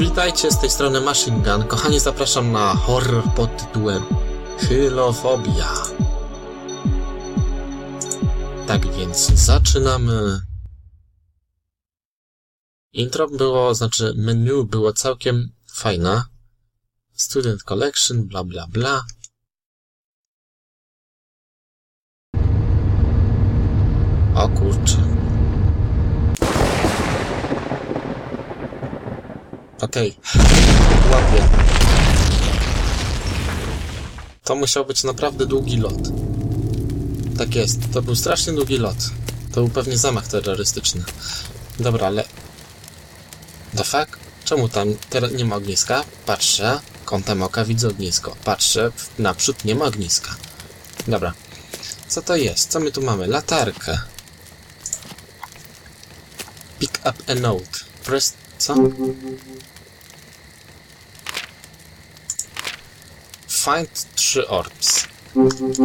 Witajcie z tej strony Machine Gun. Kochani, zapraszam na horror pod tytułem Hylofobia. Tak więc zaczynamy. Intro było, znaczy menu było całkiem fajne. Student Collection, bla bla bla. O kurczę. Okej. Łapię. To musiał być naprawdę długi lot. Tak jest. To był strasznie długi lot. To był pewnie zamach terrorystyczny. Dobra, ale... The fuck? Czemu tam teraz nie ma ogniska? Patrzę. Kątem oka widzę ognisko. Patrzę. Naprzód nie ma ogniska. Dobra. Co to jest? Co my tu mamy? Latarkę. Pick up a note. Press... Co? Find trzy orbs.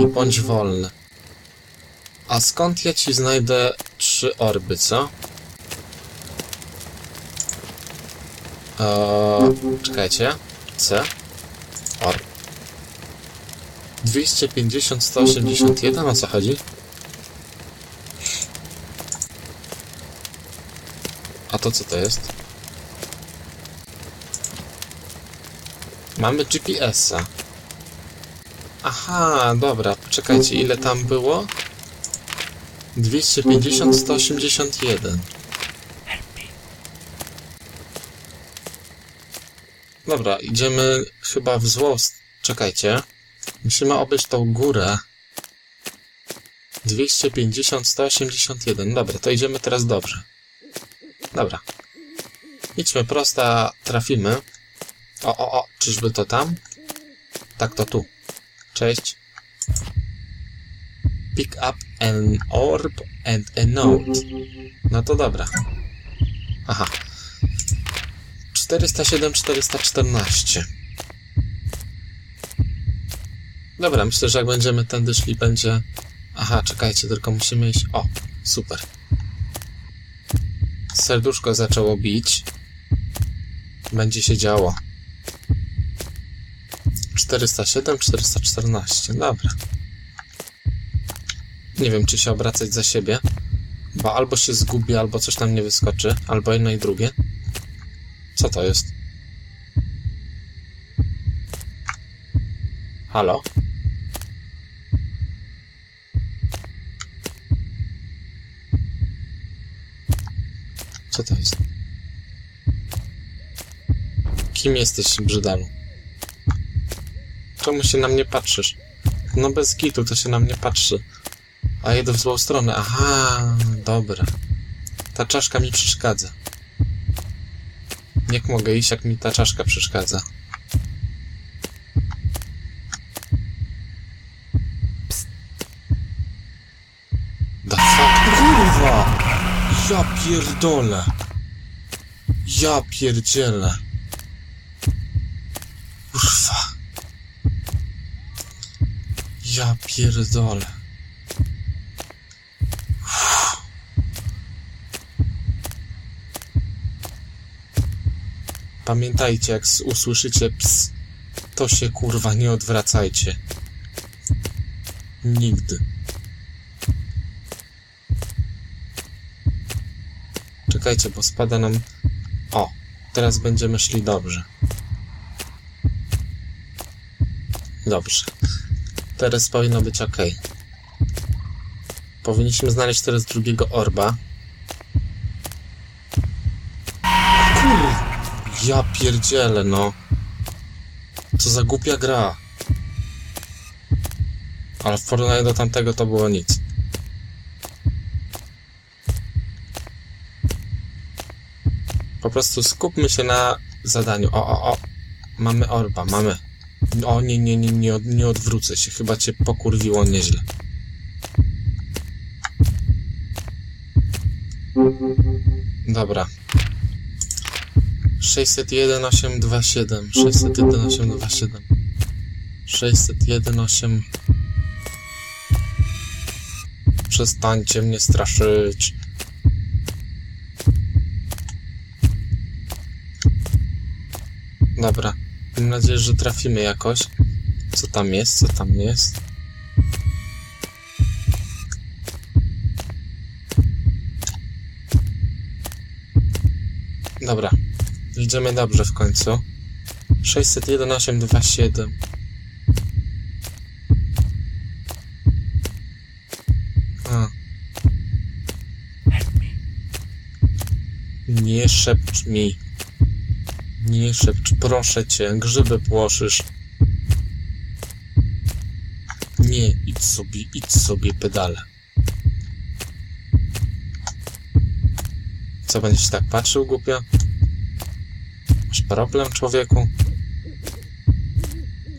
I bądź wolny. A skąd ja ci znajdę trzy orby, co? Eee, czekajcie. C. Orb. 250, 181, o co chodzi? A to co to jest? Mamy GPS-a. Aha, dobra, poczekajcie, ile tam było? 250, 181. Dobra, idziemy chyba w złą... Czekajcie. Musimy obejść tą górę. 250, 181. Dobra, to idziemy teraz dobrze. Dobra. Idźmy prosta, trafimy. O, o, o, czyżby to tam? Tak, to tu. Cześć. Pick up an orb and a note. No to dobra. Aha. 407, 414. Dobra, myślę, że jak będziemy tędy szli, będzie... Aha, czekajcie, tylko musimy iść... O, super. Serduszko zaczęło bić. Będzie się działo. 407, 414. Dobra. Nie wiem, czy się obracać za siebie, bo albo się zgubi, albo coś tam nie wyskoczy, albo jedno i drugie. Co to jest? Halo? Co to jest? Kim jesteś, brzydalu? Czemu się na mnie patrzysz? No bez kitu to się na mnie patrzy. A jedę w złą stronę. Aha, dobra. Ta czaszka mi przeszkadza. Jak mogę iść, jak mi ta czaszka przeszkadza? Da fuck? Kurwa! Ja pierdolę! Ja pierdzielę! Kurwa! Ja pierdolę. Pamiętajcie, jak usłyszycie ps, to się kurwa nie odwracajcie. Nigdy. Czekajcie, bo spada nam... O, teraz będziemy szli dobrze. Dobrze. Teraz powinno być ok. Powinniśmy znaleźć teraz drugiego orba. Kur... Ja pierdzielę, no. Co za głupia gra. Ale w porównaniu do tamtego to było nic. Po prostu skupmy się na zadaniu. O, o, o. Mamy orba, mamy. O nie, nie, nie, nie, nie odwrócę się. Chyba cię pokurwiło nieźle. Dobra. 601.827 601.827 601.8 Przestańcie mnie straszyć. Dobra. Mam nadzieję, że trafimy jakoś. Co tam jest? Co tam jest? Dobra. Idziemy dobrze w końcu. 601,827. A. Nie szepcz mi. Nie szepcz, proszę cię, grzyby płoszysz. Nie, idź sobie, idź sobie pedale. Co będziesz tak patrzył, głupio? Masz problem, człowieku?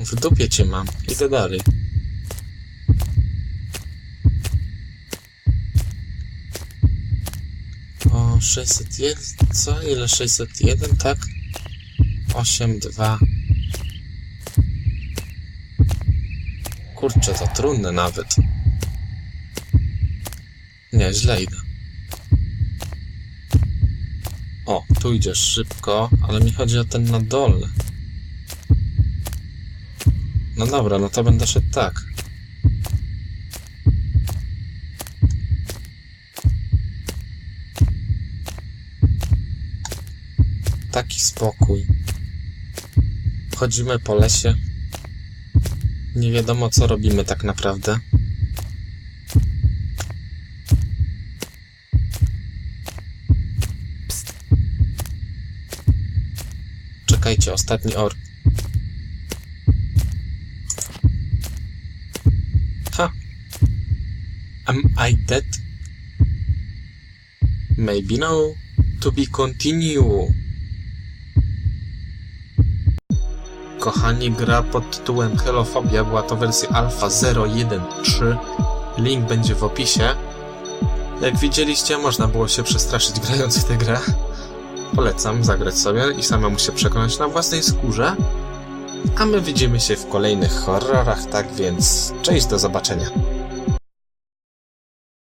W dupie cię mam. Idę dalej. O, 601, co? Ile 601, tak? 8, 2. Kurczę, to trudne nawet. Nie, źle idę. O, tu idziesz szybko, ale mi chodzi o ten na dole. No dobra, no to będę szedł tak. Taki spokój. Chodzimy po lesie. Nie wiadomo, co robimy tak naprawdę. Czekajcie, ostatni ork. Ha! Am I dead? Maybe no. To be continue. Kochani, gra pod tytułem Helofobia była to wersja alfa 0.1.3. Link będzie w opisie. Jak widzieliście, można było się przestraszyć grając w tę grę. Polecam zagrać sobie i samemu się przekonać na własnej skórze. A my widzimy się w kolejnych horrorach, tak więc cześć, do zobaczenia.